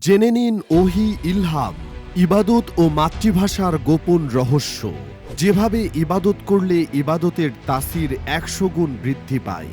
জেনে নিন ওহি ইলহাম, ইবাদত ও মাতৃভাষার গোপন রহস্য। যেভাবে ইবাদত করলে ইবাদতের তাসির একশো গুণ বৃদ্ধি পায়।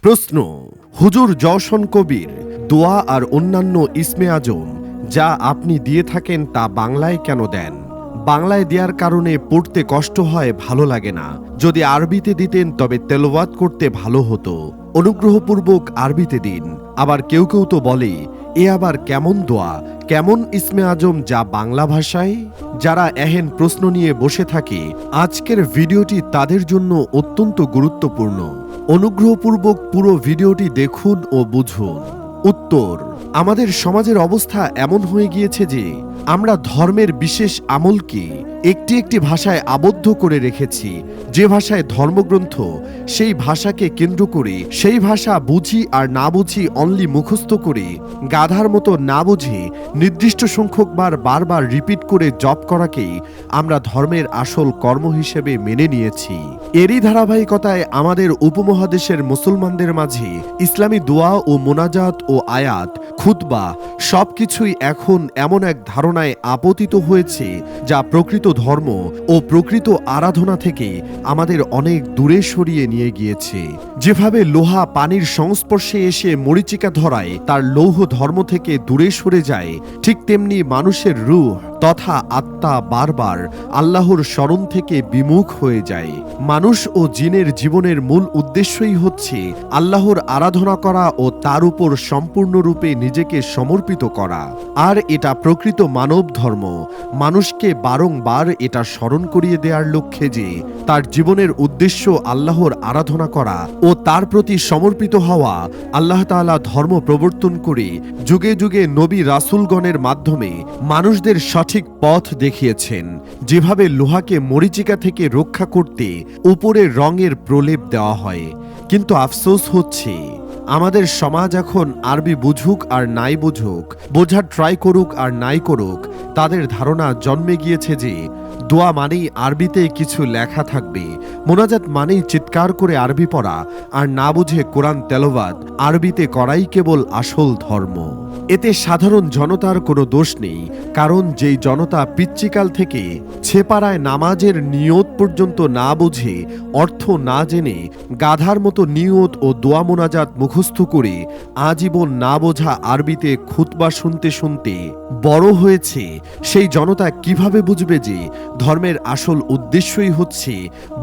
প্রশ্ন, হুজুর জশন কবির, দোয়া আর অন্যান্য ইসমে আজম, যা আপনি দিয়ে থাকেন তা বাংলায় কেন দেন? বাংলায় দেওয়ার কারণে পড়তে কষ্ট হয়, ভালো লাগে না। যদি আরবিতে দিতেন, তবে তেলওয়াত করতে ভালো হতো। অনুগ্রহপূর্বক আরবিতে দিন। আবার কেউ কেউ তো বলে, এ আবার কেমন দোয়া? কেমন ইসমে আজম যা বাংলা ভাষায়? যারা এহেন প্রশ্ন নিয়ে বসে থাকে, আজকের ভিডিওটি তাদের জন্য অত্যন্ত গুরুত্বপূর্ণ। অনুগ্রহপূর্বক পুরো ভিডিওটি দেখুন ও বুঝুন। উত্তর আমাদের সমাজের অবস্থা এমন হয়ে গিয়েছে যে আমরা ধর্মের বিশেষ আমলকে একটি একটি ভাষায় আবদ্ধ করে রেখেছি। যে ভাষায় ধর্মগ্রন্থ, সেই ভাষাকে কেন্দ্র করে, সেই ভাষা বুঝি আর না বুঝি অনলি মুখস্থ করে, গাধার মতো না বুঝে, নির্দিষ্ট সংখ্যকবার বারবার রিপিট করে জপ করাকেই আমরা ধর্মের আসল কর্ম হিসেবে মেনে নিয়েছি। এরই ধারাবাহিকতায় আমাদের উপমহাদেশের মুসলমানদের মাঝে ইসলামী দোয়া ও মোনাজাত ও আয়াত খুতবা, সবকিছুই এখন এমন এক ধারণায় আপতিত হয়েছে যা প্রকৃত ধর্ম ও প্রকৃত আরাধনা থেকে আমাদের অনেক দূরে সরিয়ে নিয়ে গিয়েছে। যেভাবে লোহা পানির সংস্পর্শে এসে মরিচিকা ধরায়, তার লৌহ ধর্ম থেকে দূরে সরে যায়, ঠিক তেমনি মানুষের রূহ তথা আত্মা বারবার আল্লাহর স্মরণ থেকে বিমুখ হয়ে যায়। মানুষ ও জিনের জীবনের মূল উদ্দেশ্যই হচ্ছে আল্লাহর আরাধনা করা ও তার উপর সম্পূর্ণরূপে নিজেকে সমর্পিত করা। আর এটা প্রকৃত মানব ধর্ম। মানুষকে বারংবার এটা স্মরণ করিয়ে দেওয়ার লক্ষ্যে যে, তার জীবনের উদ্দেশ্য আল্লাহর আরাধনা করা ও তার প্রতি সমর্পিত হওয়া, আল্লাহ তাআলা ধর্ম প্রবর্তন করে যুগে যুগে নবী রাসূলগণের মাধ্যমে মানুষদের সঠিক পথ দেখিয়েছেন। যেভাবে লোহাকে মরিচিকা থেকে রক্ষা করতে উপরে রঙের প্রলেপ দেওয়া হয়। কিন্তু আফসোস হচ্ছে আমাদের সমাজ এখন আরবি বুঝুক আর নাই বুঝুক, বোঝার ট্রাই করুক আর নাই করুক, তাদের ধারণা জন্মে গিয়েছে যে দোয়া মানেই আরবিতে কিছু লেখা থাকবে, মোনাজাত মানেই চিৎকার করে আরবি পড়া, আর না বুঝে কোরআন তেলবাদ আরবিতে করাই কেবল আসল ধর্ম। এতে সাধারণ জনতার কোনো দোষ নেই, কারণ যেই জনতা পিচ্চিকাল থেকে ছেপাড়ায় নামাজের নিয়ত পর্যন্ত না বুঝে, অর্থ না জেনে, গাধার মতো নিয়ত ও দোয়া মোনাজাত মুখস্থ করে আজীবন না বোঝা আরবিতে খুতবা শুনতে শুনতে বড় হয়েছে, সেই জনতা কীভাবে বুঝবে যে ধর্মের আসল উদ্দেশ্যই হচ্ছে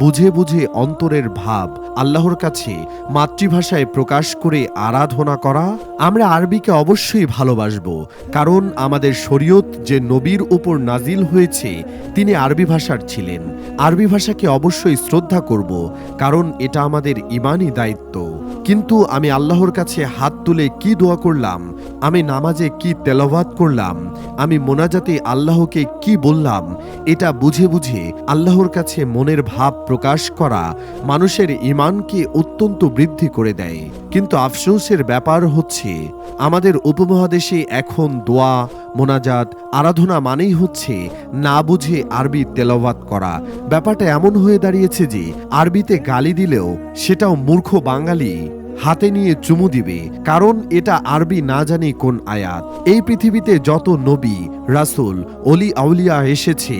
বুঝে বুঝে অন্তরের ভাব, আল্লাহর কাছে মাতৃভাষায় প্রকাশ করে আরাধনা করা? আমরা আরবিকে অবশ্যই ভালোবাসব। কারণ আমাদের শরীয়ত যে নবীর উপর নাজিল হয়েছে, তিনি আরবি ভাষার ছিলেন। আরবি ভাষাকে অবশ্যই শ্রদ্ধা করব, কারণ এটা আমাদের ইমানই দায়িত্ব। কিন্তু আমি আল্লাহর কাছে হাত তুলে কি দোয়া করলাম? আমি নামাজে কি তেলাওয়াত করলাম? আমি মোনাজাতে আল্লাহকে কি বললাম? এটা বুঝে বুঝে আল্লাহর কাছে মনের ভাব প্রকাশ করা মানুষের ইমানকে অত্যন্ত বৃদ্ধি করে দেয়। কিন্তু আফসোসের ব্যাপার হচ্ছে, আমাদের উপমহাদেশে এখন দোয়া মোনাজাত আরাধনা মানেই হচ্ছে না বুঝে আরবি তেলাওয়াত করা। ব্যাপারটা এমন হয়ে দাঁড়িয়েছে যে আরবিতে গালি দিলেও সেটাও মূর্খ বাঙালি হাতে নিয়ে চুমু দিবে, কারণ এটা আরবি না জানি কোন আয়াত। এই পৃথিবীতে যত নবী, রাসূল অলি আউলিয়া এসেছে,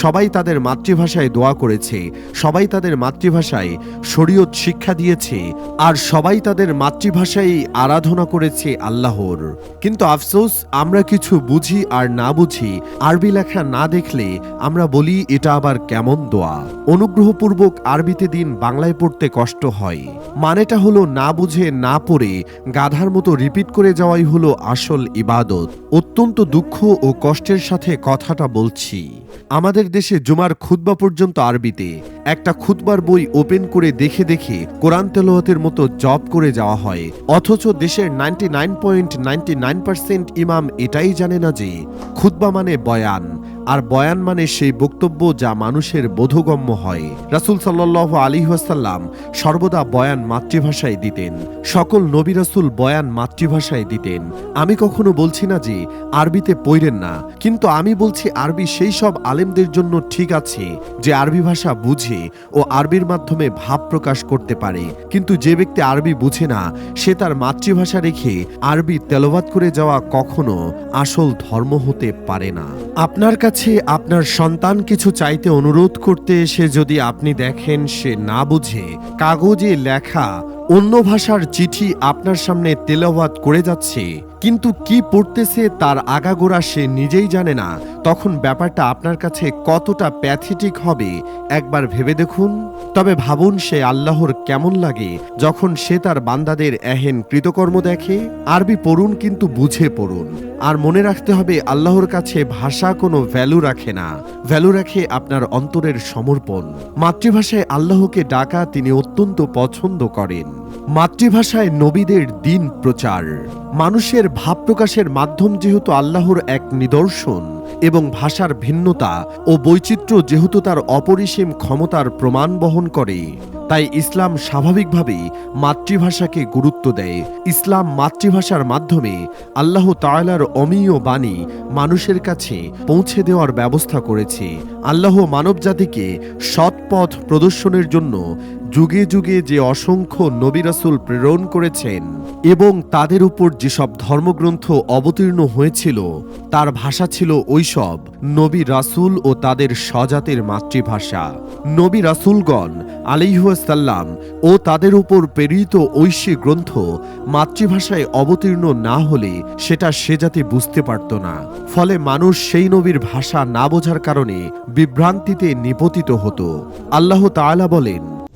সবাই তাদের মাতৃভাষায় দোয়া করেছে, সবাই তাদের মাতৃভাষায় শরীয়ত শিক্ষা দিয়েছে, আর সবাই তাদের মাতৃভাষায় আরাধনা করেছে আল্লাহর। কিন্তু আফসোস, আমরা কিছু বুঝি আর না বুঝি, আরবি লেখা না দেখলে আমরা বলি, এটা আবার কেমন দোয়া? অনুগ্রহপূর্বক আরবিতে দিন বাংলায় পড়তে কষ্ট হয়। মানেটা হলো না বুঝে না পড়ে গাধার মতো রিপিট করে যাওয়াই হলো আসল ইবাদত। অত্যন্ত দুঃখ ও কষ্টের সাথে কথাটা বলছি। আমাদের দেশে জুমার খুদ্া পর্যন্ত আরবিতে। একটা খুতবার বই ওপেন করে দেখে দেখে কোরআন তেলোয়াতের মতো জব করে যাওয়া হয়। অথচ দেশের ninety nine point ninety nine percent ইমাম এটাই জানে না যে, খুতবা মানে বয়ান, আর বয়ান মানে সেই বক্তব্য যা মানুষের বোধগম্য হয়। রাসুল সাল্লাহ আলী ওয়াসাল্লাম সর্বদা বয়ান মাতৃভাষায় দিতেন। সকল নবী রাসুল বয়ান মাতৃভাষায় দিতেন। আমি কখনো বলছি না যে, আরবিতে পড়েন না, কিন্তু আমি বলছি আরবি সেই সব আলেমদের জন্য ঠিক আছে যে, আরবি ভাষা বুঝে ও আরবির মাধ্যমে ভাব প্রকাশ করতে পারে। কিন্তু যে ব্যক্তি আরবি বুঝে না, সে তার মাতৃভাষা রেখে আরবি তেলবাদ করে যাওয়া কখনো আসল ধর্ম হতে পারে না। আপনার কাছে আপনার সন্তান কিছু চাইতে অনুরোধ করতে এসে যদি আপনি দেখেন সে না বুঝে, কাগজে লেখা, অন্য ভাষার চিঠি আপনার সামনে তেলাওয়াত করে যাচ্ছে, কিন্তু কি পড়তেছে তার আগাগোড়া সে নিজেই জানে না তখন ব্যাপারটা আপনার কাছে কতটা প্যাথেটিক হবে একবার ভেবে দেখুন। তবে ভাবুন সে আল্লাহর কেমন লাগে যখন সে তার বান্দাদের এহেন কৃতকর্ম দেখে। আরবি পড়ুন কিন্তু বুঝে পড়ুন। আর মনে রাখতে হবে আল্লাহর কাছে ভাষা কোনো ভ্যালু রাখে না। ভ্যালু রাখে আপনার অন্তরের সমর্পণ। মাতৃভাষায় আল্লাহকে ডাকা তিনি অত্যন্ত পছন্দ করেন। মাতৃভাষায় নবীদের দিন প্রচার। মানুষের ভাব প্রকাশের মাধ্যম যেহেতু আল্লাহর এক নিদর্শন। এবং ভাষার ভিন্নতা ও বৈচিত্র্য যেহেতু তার অপরিসীম ক্ষমতার প্রমাণ বহন করে, তাই ইসলাম স্বাভাবিকভাবেই মাতৃভাষাকে গুরুত্ব দেয়। ইসলাম মাতৃভাষার মাধ্যমে আল্লাহ তাআলার অমীয় বাণী মানুষের কাছে পৌঁছে দেওয়ার ব্যবস্থা করেছে। আল্লাহ মানবজাতিকে সৎপথ প্রদর্শনের জন্য যুগে যুগে যে অসংখ্য নবী রাসূল প্রেরণ করেছেন এবং তাদের উপর যেসব ধর্মগ্রন্থ অবতীর্ণ হয়েছিল, তার ভাষা ছিল ওইসব নবী রাসূল ও তাদের স্বজাতের মাতৃভাষা। নবী রাসূলগণ আলিহাসাল্লাম ও তাদের উপর প্রেরিত ঐশী গ্রন্থ মাতৃভাষায় অবতীর্ণ না হলে সেটা সে জাতি বুঝতে পারত না। ফলে মানুষ সেই নবীর ভাষা না বোঝার কারণে বিভ্রান্তিতে নিপতিত হতো। আল্লাহ তাআলা বলেন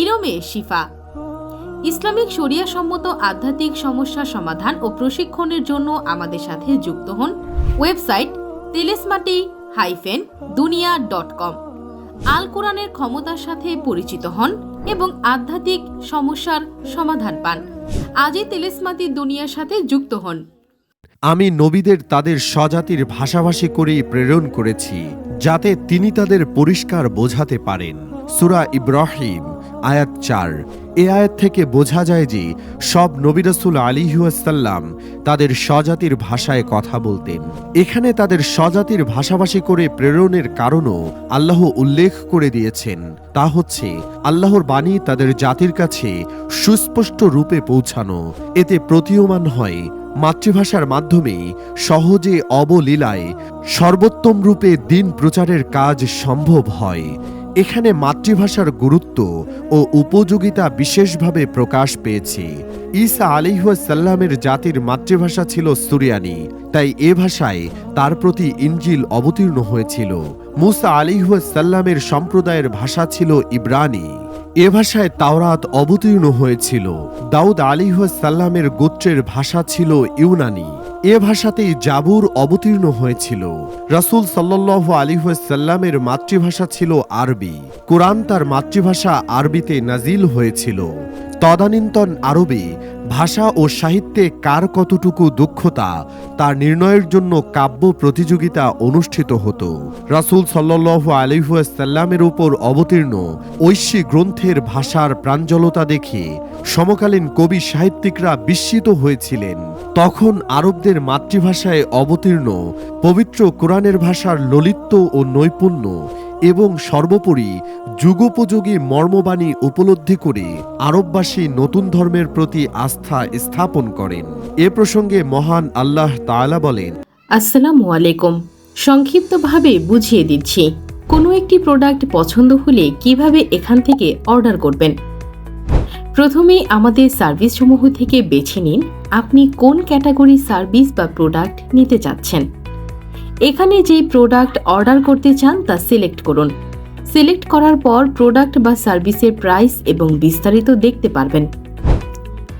ইরমে শিফা। ইসলামিক শরিয়া সম্মত আধ্যাত্মিক সমস্যা সমাধান ও প্রশিক্ষণের জন্য আমাদের সাথে যুক্ত হন website Telesmati hyphen Duniya dot com. আল কোরআনের ক্ষমতার সাথে পরিচিত হন এবং আধ্যাত্মিক সমস্যার সমাধান পান। আজই তেলেসমাতি দুনিয়ার সাথে যুক্ত হন। আমি নবীদের তাদের স্বজাতির ভাষাভাষী করেই প্রেরণ করেছি, যাতে তিনি তাদের পরিষ্কার বোঝাতে পারেন। সুরা ইব্রাহিম। আয়াত চার। এ আয়াত থেকে বোঝা যায় যে সব নবিরসুল আলিহাসাল্লাম তাদের স্বজাতির ভাষায় কথা বলতেন। এখানে তাদের স্বজাতির ভাষাভাষী করে প্রেরণের কারণও আল্লাহ উল্লেখ করে দিয়েছেন। তা হচ্ছে, আল্লাহর বাণী তাদের জাতির কাছে সুস্পষ্ট রূপে পৌঁছানো। এতে প্রতীয়মান হয়, মাতৃভাষার মাধ্যমে সহজে অবলীলায় সর্বোত্তম রূপে দিন প্রচারের কাজ সম্ভব হয়। এখানে মাতৃভাষার গুরুত্ব ও উপযোগিতা বিশেষভাবে প্রকাশ পেয়েছে। ঈসা আলিহাসাল্লামের জাতির মাতৃভাষা ছিল সুরিয়ানি, তাই এ ভাষায় তার প্রতি ইঞ্জিল অবতীর্ণ হয়েছিল। মুসা আলিহাসাল্লামের সম্প্রদায়ের ভাষা ছিল ইব্রানি। এ ভাষায় তাওরাত অবতীর্ণ হয়েছিল। দাউদ আলিহাসাল্লামের গোত্রের ভাষা ছিল ইউনানি। এ ভাষাতেই জাবুর অবতীর্ণ হয়েছিল। রাসুল সাল্লাহ আলিহাসাল্লামের মাতৃভাষা ছিল আরবি। কোরআন তার মাতৃভাষা আরবিতে নাজিল হয়েছিল। তদানীন্তন আরবে ভাষা ও সাহিত্যে কার কতটুকু দক্ষতা তা নির্ণয়ের জন্য কাব্য প্রতিযোগিতা অনুষ্ঠিত হতো। রাসূল সাল্লাহ আলিহাসাল্লামের উপর অবতীর্ণ ঐশী গ্রন্থের ভাষার প্রাঞ্জলতা দেখে সমকালীন কবি সাহিত্যিকরা বিস্মিত হয়েছিলেন। তখন আরবদের মাতৃভাষায় অবতীর্ণ পবিত্র কোরআনের ভাষার ললিত্য ও নৈপুণ্য এবং সর্বোপরি যুগোপযোগী মর্মবাণী উপলব্ধি করে আরববাসী নতুন ধর্মের প্রতি আস্থা স্থাপন করেন। এ প্রসঙ্গে মহান আল্লাহ তাআলা বলেন, আসসালামু আলাইকুম। সংক্ষিপ্তভাবে বুঝিয়ে দিচ্ছি, কোনো একটি প্রোডাক্ট পছন্দ হলে কীভাবে এখান থেকে অর্ডার করবেন? প্রথমে আমাদের সার্ভিসসমূহ থেকে বেছে নিন, আপনি কোন ক্যাটাগরি সার্ভিস বা প্রোডাক্ট নিতে চাচ্ছেন। এখানে যেই প্রোডাক্ট অর্ডার করতে চান তা সিলেক্ট করুন। সিলেক্ট করার পর প্রোডাক্ট বা সার্ভিসের প্রাইস এবং বিস্তারিত দেখতে পারবেন।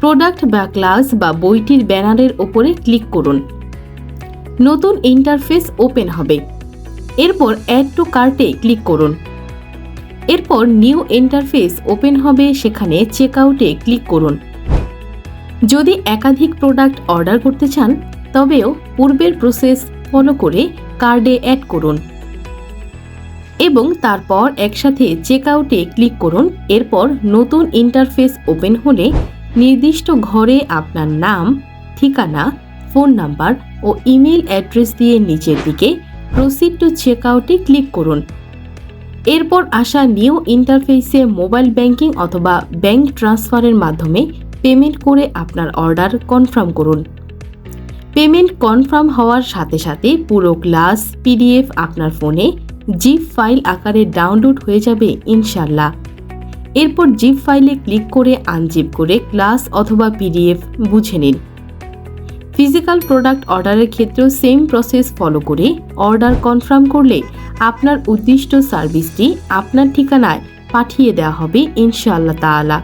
প্রোডাক্ট বা ক্লাস বা বইটির ব্যানারের ওপরে ক্লিক করুন। নতুন ইন্টারফেস ওপেন হবে। এরপর অ্যাড টু কার্টে ক্লিক করুন। এরপর নিউ ইন্টারফেস ওপেন হবে, সেখানে চেক আউটে ক্লিক করুন। যদি একাধিক প্রোডাক্ট অর্ডার করতে চান, তবেও পূর্বের প্রসেস ফলো করে কার্ডে অ্যাড করুন। এবং তারপর একসাথে চেক আউটে ক্লিক করুন। এরপর নতুন ইন্টারফেস ওপেন হলে নির্দিষ্ট ঘরে আপনার নাম, ঠিকানা, ফোন নাম্বার ও ইমেল অ্যাড্রেস দিয়ে নিচের দিকে প্রসিড টু চেক আউটে ক্লিক করুন। এরপর আসা নিউ ইন্টারফেসে মোবাইল ব্যাংকিং অথবা ব্যাংক ট্রান্সফারের মাধ্যমে পেমেন্ট করে আপনার অর্ডার কনফার্ম করুন। পেমেন্ট কনফার্ম হওয়ার সাথে সাথে পুরো ক্লাস পিডিএফ আপনার ফোনে জিপ ফাইল আকারে ডাউনলোড হয়ে যাবে ইনশাল্লাহ এরপর জিপ ফাইলে ক্লিক করে আনজিপ করে ক্লাস অথবা পিডিএফ বুঝে নিন। ফিজিক্যাল প্রোডাক্ট অর্ডারের ক্ষেত্রেও সেম প্রসেস ফলো করে অর্ডার কনফার্ম করলে আপনার উদ্দিষ্ট সার্ভিসটি আপনার ঠিকানায় পাঠিয়ে দেওয়া হবে, ইনশাআল্লাহ তাআলা।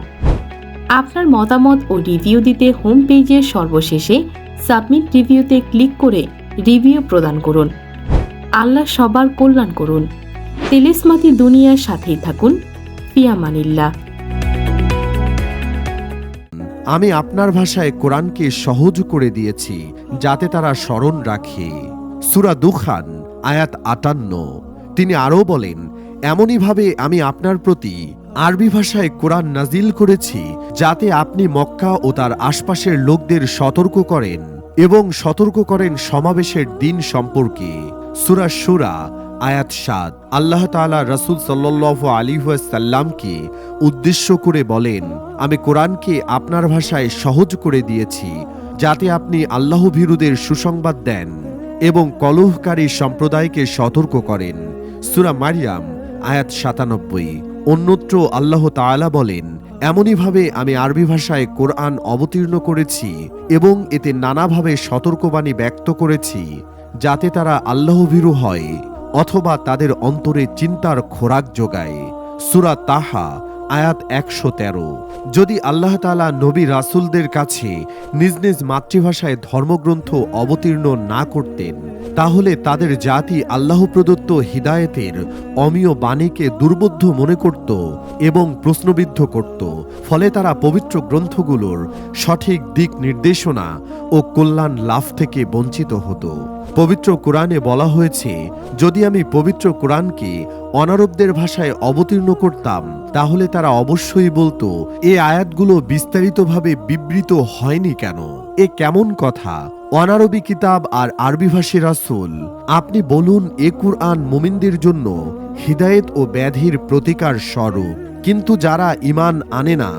আপনার মতামত ও রিভিউ দিতে হোম পেজের সর্বশেষে সাবমিট রিভিউতে ক্লিক করে রিভিউ প্রদান করুন। আল্লাহ সবার কল্যাণ করুন। তেলেসমাতি দুনিয়ার সাথেই থাকুন। ফিয়ামানিল্লাহ আমি আপনার ভাষায় কোরআনকে সহজ করে দিয়েছি, যাতে তারা স্মরণ রাখে। সুরা দুখান, আয়াত আটান্ন। তিনি আরও বলেন, এমনইভাবে আমি আপনার প্রতি আরবি ভাষায় কোরআন নাজিল করেছি, যাতে আপনি মক্কা ও তার আশপাশের লোকদের সতর্ক করেন। এবং সতর্ক করেন সমাবেশের দিন সম্পর্কে। সুরা সুরা আয়াত সাদ আল্লাহ তাআলা রসুল সাল্লাহ আলী সাল্লামকে উদ্দেশ্য করে বলেন, আমি কোরআনকে আপনার ভাষায় সহজ করে দিয়েছি, যাতে আপনি আল্লাহ ভীরুদের সুসংবাদ দেন এবং কলহকারী সম্প্রদায়কে সতর্ক করেন। সুরা মারিয়াম, আয়াত সাতানব্বই। অন্যত্র আল্লাহ তাআলা বলেন, এমনইভাবে আমি আরবি ভাষায় কোরআন অবতীর্ণ করেছি এবং এতে নানাভাবে সতর্কবাণী ব্যক্ত করেছি, যাতে তারা আল্লাহভীরু হয় অথবা তাদের অন্তরে চিন্তার খোরাক যোগায়। সুরা তাহা, আয়াত একশো তেরো। যদি আল্লাহ তালা নবী রাসুলদের কাছে নিজ নিজ মাতৃভাষায় ধর্মগ্রন্থ অবতীর্ণ না করতেন তাহলে তাদের জাতি আল্লাহ প্রদত্ত হিদায়তের অমীয় বাণীকে দুর্বোধ্য মনে করত এবং প্রশ্নবিদ্ধ করত। ফলে তারা পবিত্র গ্রন্থগুলোর সঠিক দিক নির্দেশনা ও কল্যাণ লাভ থেকে বঞ্চিত হতো। পবিত্র কোরআনে বলা হয়েছে, যদি আমি পবিত্র কোরআনকে অনারবদের ভাষায় অবতীর্ণ করতাম, তাহলে তারা অবশ্যই বলতো, এ আয়াতগুলো বিস্তারিতভাবে বিবৃত হয়নি কেন? এ কেমন কথা? অনারবি কিতাব আর আরবি ভাষী রাসুল। আপনি বলুন, এ কুরআন মোমিনদের জন্য হৃদায়ত ও ব্যাধির প্রতিকার স্বরূপ। কিন্তু যারা ইমান আনে না,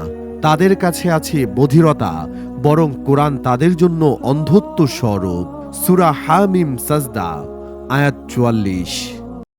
তাদের কাছে আছে বধিরতা, বরং কোরআন তাদের জন্য অন্ধত্ব স্বরূপ। সুরা হামিম সাজদা, আয়াত চুয়াল্লিশ।